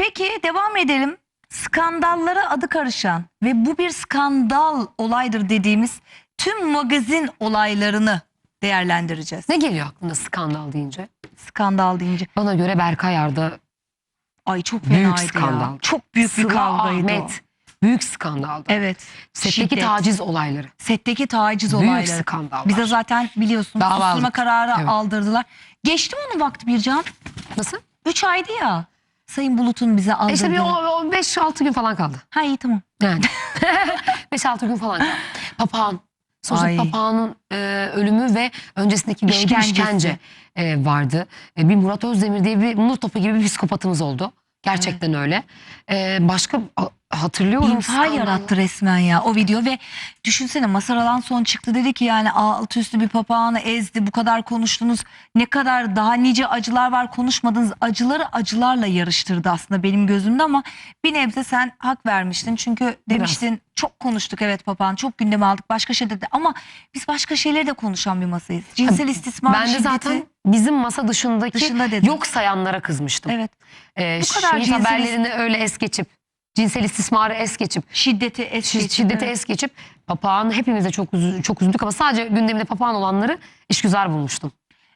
Peki devam edelim. Skandallara adı karışan ve bu bir skandal olaydır dediğimiz tüm magazin olaylarını değerlendireceğiz. Ne geliyor aklına skandal deyince? Skandal deyince. Bana göre Berkay Arda Ay çok Büyük fenaydı skandal. ya. Çok büyük bir Sıla kavgaydı o. Ahmet büyük skandaldı. Evet. Setteki Şiddet. taciz olayları. Setteki taciz Büyük olayları. skandallar. Bize zaten biliyorsun Dava susturma aldık. kararı Evet. aldırdılar. Geçti mi onun vakti Bircan? Nasıl? 3 aydı ya. Sayın Bulut'un bize aldırdığı. E İşte bir o, o 5-6 gün falan kaldı. Ha iyi tamam. Yani 5-6 gün falan kaldı. Papağan. Sonuçta Ay. papağanın e, ölümü ve öncesindeki İşkencesi. işkence e, vardı. E, bir Murat Özdemir diye bir nur topu gibi bir psikopatımız oldu. Gerçekten öyle. E, başka hatırlıyorum. Skandal. yarattı resmen ya o video ve düşünsene Masar Alan son çıktı dedi ki yani altı üstü bir papağanı ezdi bu kadar konuştunuz ne kadar daha nice acılar var konuşmadınız acıları acılarla yarıştırdı aslında benim gözümde ama bir nebze sen hak vermiştin çünkü demiştin çok konuştuk evet papağan çok gündeme aldık başka şey dedi ama biz başka şeyleri de konuşan bir masayız cinsel istismar Ben de şiddeti zaten bizim masa dışındaki dışında dedim. yok sayanlara kızmıştım. evet Ee, Bu kadar şehit cinsel haberlerini öyle es geçip cinsel istismarı es geçip şiddeti es şi- geçip, şiddeti evet. es geçip papağan hepimize çok üzü- çok üzüldük ama sadece gündeminde papağan olanları işgüzar bulmuştum.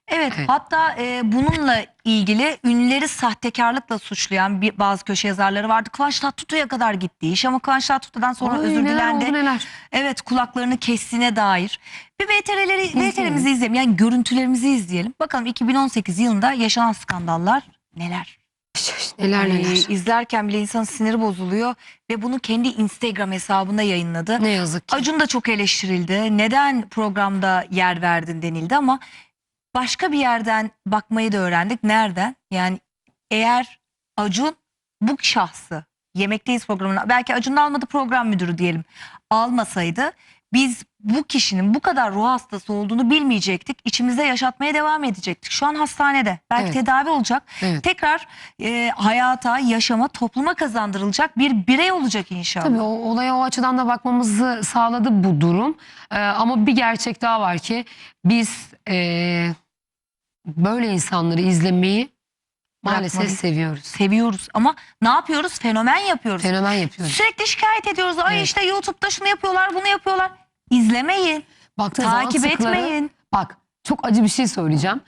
Evet, Evet. hatta e, bununla ilgili ünlüleri sahtekarlıkla suçlayan bir, bazı köşe yazarları vardı. Kıvanç Tatlıtuğ'a kadar gitti iş ama Kıvanç Tatlıtuğ'dan sonra Ay, özür neler dilendi. oldu neler. Evet kulaklarını kestiğine dair. Bir VTR'leri. VTR'mizi izleyelim yani görüntülerimizi izleyelim. Bakalım 2018 yılında yaşanan skandallar neler? Neler neler. izlerken bile insanın siniri bozuluyor ve bunu kendi Instagram hesabında yayınladı. Ne yazık ki. Acun da çok eleştirildi. Neden programda yer verdin denildi ama başka bir yerden bakmayı da öğrendik. Nereden? Yani eğer Acun bu şahsı Yemekteyiz programına belki Acun'un almadı program müdürü diyelim almasaydı biz bu kişinin bu kadar ruh hastası olduğunu bilmeyecektik. İçimizde yaşatmaya devam edecektik. Şu an hastanede. Belki Evet. tedavi olacak. Evet. Tekrar e, hayata, yaşama, topluma kazandırılacak bir birey olacak inşallah. Tabii o, olaya o açıdan da bakmamızı sağladı bu durum. Ee, ama bir gerçek daha var ki biz ee, böyle insanları izlemeyi maalesef Bırakmalıyız. seviyoruz. seviyoruz ama ne yapıyoruz? Fenomen yapıyoruz. Fenomen yapıyoruz. Sürekli şikayet ediyoruz. Ay Evet. işte YouTube'da şunu yapıyorlar, bunu yapıyorlar. İzlemeyin, Baktığın zaman takip etmeyin. Bak çok acı bir şey söyleyeceğim.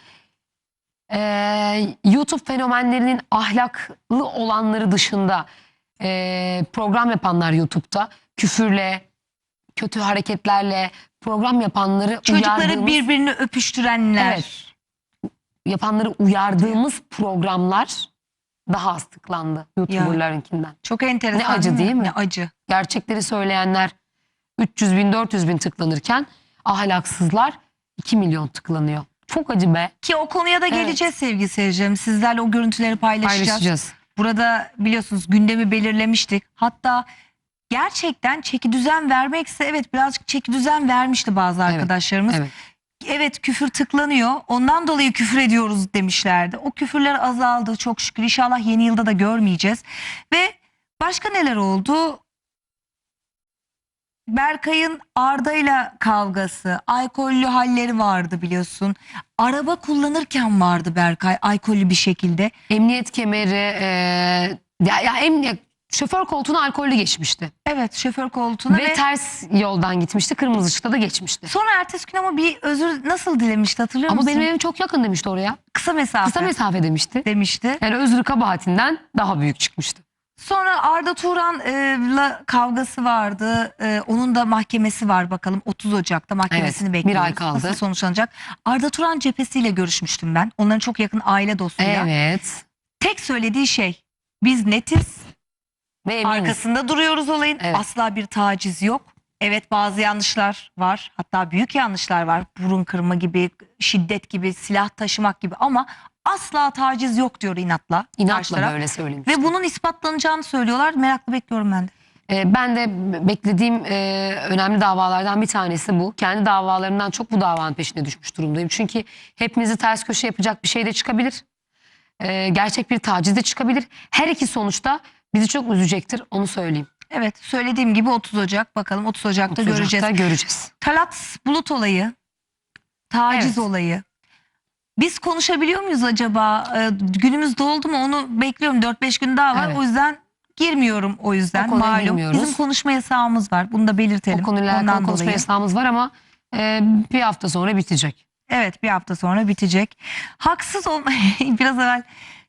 Ee, YouTube fenomenlerinin ahlaklı olanları dışında ee, program yapanlar YouTube'da küfürle, kötü hareketlerle program yapanları Çocukları uyardığımız, birbirini öpüştürenler. Evet. Yapanları uyardığımız programlar daha az tıklandı YouTuber'larınkinden. Çok enteresan. Ne acı değil mi? Ne acı. Gerçekleri söyleyenler 300 bin 400 bin tıklanırken ahlaksızlar 2 milyon tıklanıyor. Çok acı be. Ki o konuya da Evet. geleceğiz sevgili seyircilerim. Sizlerle o görüntüleri paylaşacağız. Paylaşacağız. Burada biliyorsunuz gündemi belirlemiştik. Hatta gerçekten çeki düzen vermekse evet birazcık çeki düzen vermişti bazı Evet, arkadaşlarımız. evet. Evet küfür tıklanıyor. Ondan dolayı küfür ediyoruz demişlerdi. O küfürler azaldı çok şükür. İnşallah yeni yılda da görmeyeceğiz. Ve başka neler oldu? Berkay'ın Arda'yla kavgası, alkollü halleri vardı biliyorsun. Araba kullanırken vardı Berkay alkollü bir şekilde. Emniyet kemeri e, ya, ya emniyet şoför koltuğuna alkollü geçmişti. Evet şoför koltuğuna Ve, ve, ters yoldan gitmişti. Kırmızı ışıkta da geçmişti. sonra ertesi gün ama bir özür nasıl dilemişti hatırlıyor Ama musun? benim evim çok yakın demişti oraya. kısa mesafe Kısa mesafe demişti. demişti. Yani özrü kabahatinden daha büyük çıkmıştı. Sonra Arda Turan'la kavgası vardı. E, onun da mahkemesi var bakalım. 30 Ocak'ta mahkemesini Evet, bir bekliyoruz. ay kaldı. Nasıl sonuçlanacak? Arda Turan cephesiyle görüşmüştüm ben. Onların çok yakın aile dostuyla. Evet. Tek söylediği şey biz netiz. Ve eminiz. Arkasında duruyoruz olayın. Evet. Asla bir taciz yok. Evet bazı yanlışlar var. Hatta büyük yanlışlar var. Burun kırma gibi, şiddet gibi, silah taşımak gibi ama asla taciz yok diyor inatla. karşı İnatla taraf. böyle söylemiş. Ve bunun ispatlanacağını söylüyorlar. Meraklı bekliyorum ben de. Ee, ben de beklediğim e, önemli davalardan bir tanesi bu. Kendi davalarımdan çok bu davanın peşine düşmüş durumdayım. Çünkü hepimizi ters köşe yapacak bir şey de çıkabilir. Ee, gerçek bir taciz de çıkabilir. Her iki sonuçta bizi çok üzecektir onu söyleyeyim. Evet söylediğim gibi 30 Ocak bakalım 30 Ocak'ta 30 göreceğiz. Ocak'ta göreceğiz. Talat Bulut olayı, taciz Evet. olayı. Biz konuşabiliyor muyuz acaba? Ee, günümüz doldu mu onu bekliyorum. 4-5 gün daha var. Evet. O yüzden girmiyorum o yüzden. O Malum. girmiyoruz. Bizim konuşma yasağımız var. Bunu da belirtelim. O konuyla Ondan konuşma dolayı. yasağımız var ama e, bir hafta sonra bitecek. Evet bir hafta sonra bitecek. Haksız olma biraz evvel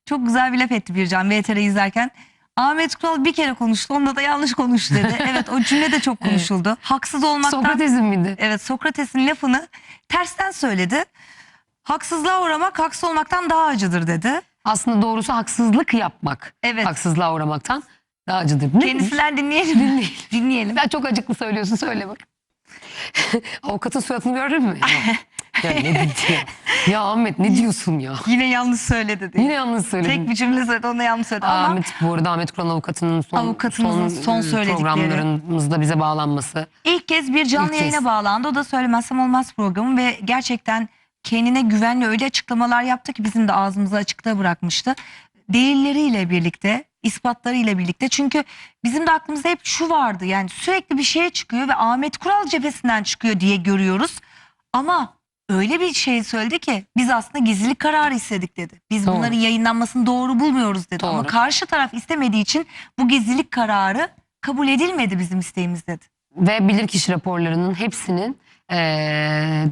çok güzel bir laf etti Bircan VTR izlerken. Ahmet Kural bir kere konuştu onda da yanlış konuştu dedi. evet o cümle de çok konuşuldu. Haksız olmaktan Sokrates'in miydi? evet Sokrates'in lafını tersten söyledi. Haksızlığa uğramak haksız olmaktan daha acıdır dedi. Aslında doğrusu haksızlık yapmak. Evet. Haksızlığa uğramaktan daha acıdır. Ne? Kendisinden dinleyelim. Dinleyelim. dinleyelim. Sen çok acıklı söylüyorsun söyle bak. Avukatın suratını gördün mü? Ya, ya ne dedi ya? Ya Ahmet ne diyorsun ya? Yine yanlış söyledi diye. Yine yanlış söyledin. Tek bir cümle söyledi onu yanlış söyledi ama Ahmet bu arada Ahmet Kur'an avukatının son, Avukatımızın son e, söyledikleri. programlarımızda bize bağlanması. İlk kez bir canlı İlk kez. yayına bağlandı. O da Söylemezsem Olmaz programı ve gerçekten kendine güvenli öyle açıklamalar yaptı ki bizim de ağzımızı açıkta bırakmıştı. Delilleriyle birlikte, ispatlarıyla birlikte. Çünkü bizim de aklımızda hep şu vardı. Yani sürekli bir şeye çıkıyor ve Ahmet Kural cephesinden çıkıyor diye görüyoruz. Ama öyle bir şey söyledi ki biz aslında gizlilik kararı istedik dedi. Biz Doğru. bunların yayınlanmasını doğru bulmuyoruz dedi. Ama Doğru. karşı taraf istemediği için bu gizlilik kararı kabul edilmedi bizim isteğimiz dedi. ve bilirkişi raporlarının hepsinin eee,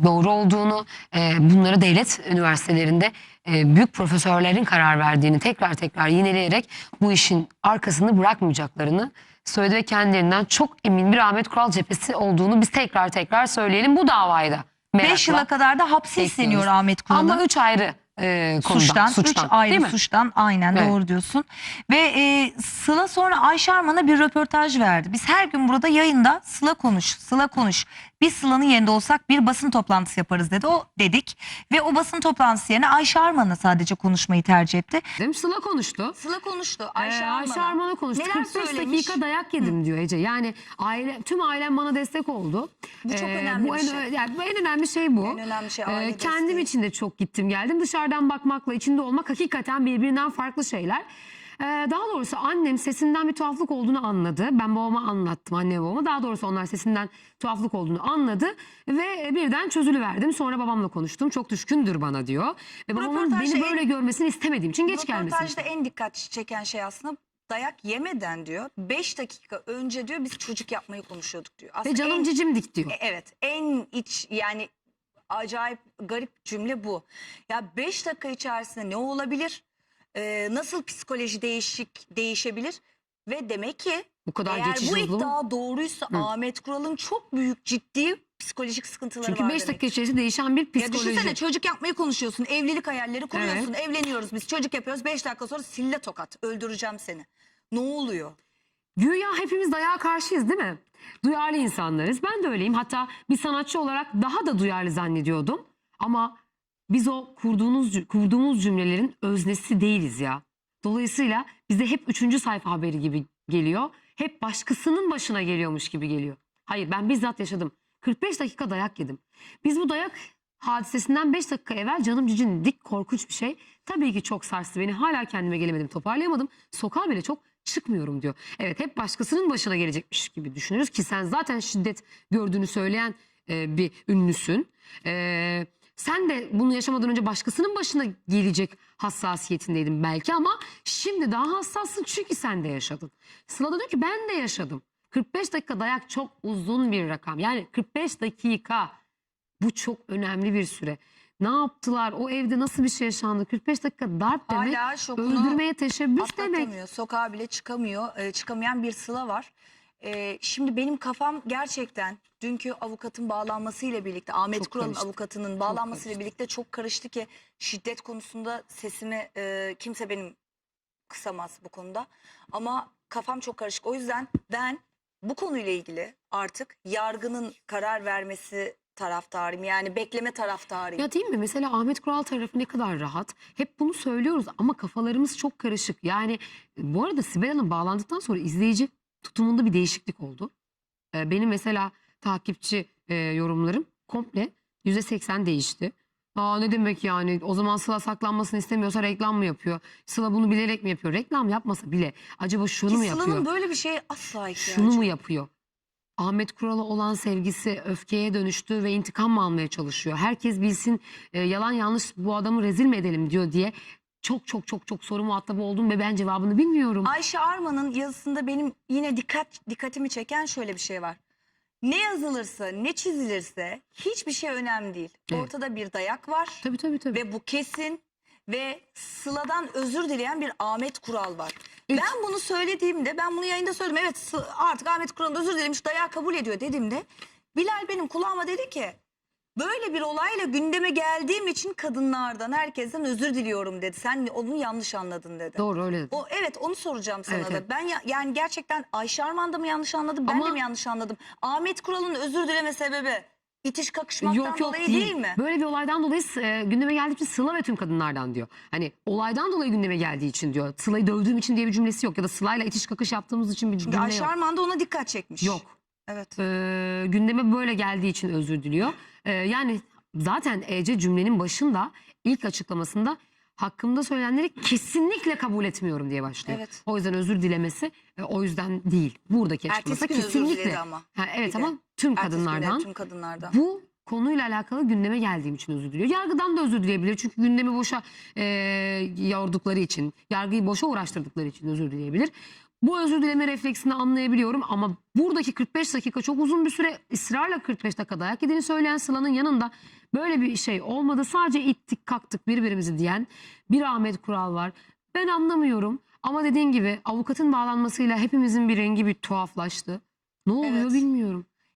doğru olduğunu, eee, bunları devlet üniversitelerinde eee, büyük profesörlerin karar verdiğini tekrar tekrar yineleyerek bu işin arkasını bırakmayacaklarını söyledi ve kendilerinden çok emin bir Ahmet Kural cephesi olduğunu biz tekrar tekrar söyleyelim bu davayı da. 5 merakla. yıla kadar da hapse bekliyoruz. isteniyor Ahmet Kural'ın. Ama üç ayrı eee konuda. suçtan, suçtan, üç ayrı değil mi? suçtan aynen Evet. doğru diyorsun. Ve e, Sıla sonra Ayşe Arman'a bir röportaj verdi. Biz her gün burada yayında Sıla konuş, Sıla konuş. Biz Sıla'nın yerinde olsak bir basın toplantısı yaparız dedi. O dedik ve o basın toplantısı yerine Ayşe Arman'a sadece konuşmayı tercih etti. Değil mi? Sıla konuştu. Sıla konuştu Ee, Ayşe Arman'a konuştu. Neler 45 söylemiş? dakika dayak yedim diyor Ece. Yani aile tüm ailem bana destek oldu. Bu çok Ee, önemli bu bir en, şey. Yani bu en önemli şey bu. En önemli şey Ee, aile kendim desteği. için de çok gittim geldim. Dışarıdan bakmakla içinde olmak hakikaten birbirinden farklı şeyler. Ee, daha doğrusu annem sesinden bir tuhaflık olduğunu anladı. Ben babama anlattım anne babama. Daha doğrusu onlar sesinden tuhaflık olduğunu anladı. Ve birden çözülüverdim. Sonra babamla konuştum. Çok düşkündür bana diyor. Ve babamın röportajda beni en- böyle görmesini istemediğim için geç gelmesini Röportajda en dikkat çeken şey aslında dayak yemeden diyor. 5 dakika önce diyor biz çocuk yapmayı konuşuyorduk diyor. Aslında Ve canım en- cicimdik diyor. E, Evet en iç yani acayip garip cümle bu. Ya 5 dakika içerisinde ne olabilir? Ee, nasıl psikoloji değişik değişebilir? Ve demek ki Bu kadar eğer bu hızlı mı? iddia doğruysa Hı. Ahmet Kural'ın çok büyük ciddi psikolojik sıkıntıları Çünkü var 5 demek. dakika içerisinde değişen bir Ya psikoloji. düşünsene çocuk yapmayı konuşuyorsun. Evlilik hayalleri kuruyorsun. Evleniyoruz biz çocuk yapıyoruz. 5 dakika sonra sille tokat. Öldüreceğim seni. Ne oluyor? Güya hepimiz dayağa karşıyız değil mi? Duyarlı insanlarız. Ben de öyleyim. Hatta bir sanatçı olarak daha da duyarlı zannediyordum. Ama biz o kurduğunuz, kurduğumuz cümlelerin öznesi değiliz ya. Dolayısıyla bize hep üçüncü sayfa haberi gibi geliyor. Hep başkasının başına geliyormuş gibi geliyor. Hayır ben bizzat yaşadım. 45 dakika dayak yedim. Biz bu dayak hadisesinden 5 dakika evvel canım cicin dik korkunç bir şey. Tabii ki çok sarstı beni. Hala kendime gelemedim, toparlayamadım. Sokağa bile çok çıkmıyorum diyor. Evet hep başkasının başına gelecekmiş gibi düşünürüz ki sen zaten şiddet gördüğünü söyleyen e, bir ünlüsün. E, sen de bunu yaşamadan önce başkasının başına gelecek hassasiyetindeydin belki ama şimdi daha hassassın çünkü sen de yaşadın. Sıla da diyor ki ben de yaşadım. 45 dakika dayak çok uzun bir rakam. Yani 45 dakika bu çok önemli bir süre. Ne yaptılar? O evde nasıl bir şey yaşandı? 45 dakika darp demek Hala şokunu öldürmeye teşebbüs demek. atlatamıyor. Sokağa bile çıkamıyor. Ee, çıkamayan bir sıla var. Ee, şimdi benim kafam gerçekten dünkü avukatın bağlanmasıyla birlikte Ahmet Çok Kural'ın karıştı. avukatının bağlanmasıyla karıştı. birlikte çok karıştı ki şiddet konusunda sesimi e, kimse benim kısamaz bu konuda. Ama kafam çok karışık. O yüzden ben bu konuyla ilgili artık yargının karar vermesi taraftarıyım. Yani bekleme taraftarıyım. Ya değil mi? Mesela Ahmet Kural tarafı ne kadar rahat. Hep bunu söylüyoruz ama kafalarımız çok karışık. Yani bu arada Sibel Hanım bağlandıktan sonra izleyici tutumunda bir değişiklik oldu. Ee, benim mesela takipçi e, yorumlarım komple %80 değişti. Aa ne demek yani o zaman Sıla saklanmasını istemiyorsa reklam mı yapıyor? Sıla bunu bilerek mi yapıyor? Reklam yapmasa bile acaba şunu Ki mu Sıla'nın yapıyor? böyle bir şeye asla ihtiyacı Şunu mu yok. yapıyor? Ahmet Kural'a olan sevgisi öfkeye dönüştü ve intikam mı almaya çalışıyor? Herkes bilsin e, yalan yanlış bu adamı rezil mi edelim diyor diye çok çok çok çok soru muhatabı oldum ve ben cevabını bilmiyorum. Ayşe Arman'ın yazısında benim yine dikkat dikkatimi çeken şöyle bir şey var. Ne yazılırsa, ne çizilirse hiçbir şey önemli değil. Evet. Ortada bir dayak var Tabii tabii tabii. ve bu kesin ve Sıla'dan özür dileyen bir Ahmet Kural var. İlk- Ben bunu söylediğimde, ben bunu yayında söyledim. Evet artık Ahmet Kural özür dilemiş, dayağı kabul ediyor dediğimde Bilal benim kulağıma dedi ki böyle bir olayla gündeme geldiğim için kadınlardan, herkesten özür diliyorum dedi. Sen onu yanlış anladın dedi. Doğru öyle dedi. O evet onu soracağım sana Evet, da. evet. Ben ya- yani gerçekten Ayşe Arman da mı yanlış anladım? Ben Ama- de mi yanlış anladım? Ahmet Kural'ın özür dileme sebebi itiş kakışmaktan Yok yok dolayı değil. mi? Böyle bir olaydan dolayı e, gündeme geldiği için Sıla ve tüm kadınlardan diyor. Hani olaydan dolayı gündeme geldiği için diyor. Sıla'yı dövdüğüm için diye bir cümlesi yok. Ya da Sıla'yla itiş kakış yaptığımız için bir cümle Ayşe yok. Arman da ona dikkat çekmiş. Yok. Evet. e, gündeme böyle geldiği için özür diliyor. E, yani zaten Ece cümlenin başında ilk açıklamasında hakkımda söylenenleri kesinlikle kabul etmiyorum diye başlıyor. Evet. O yüzden özür dilemesi e, o yüzden değil. Buradaki açıklaması gün özür kesinlikle. ama. Ha, evet de. ama tüm Ertesi kadınlardan. Tüm kadınlardan. Bu konuyla alakalı gündeme geldiğim için özür diliyor. Yargıdan da özür dileyebilir. Çünkü gündemi boşa e, yordukları için, yargıyı boşa uğraştırdıkları için özür dileyebilir. Bu özür dileme refleksini anlayabiliyorum ama buradaki 45 dakika çok uzun bir süre ısrarla 45 dakika dayak yediğini söyleyen Sıla'nın yanında böyle bir şey olmadı. Sadece ittik kalktık birbirimizi diyen bir Ahmet Kural var. Ben anlamıyorum ama dediğin gibi avukatın bağlanmasıyla hepimizin bir rengi bir tuhaflaştı. Ne oluyor Evet. bilmiyorum.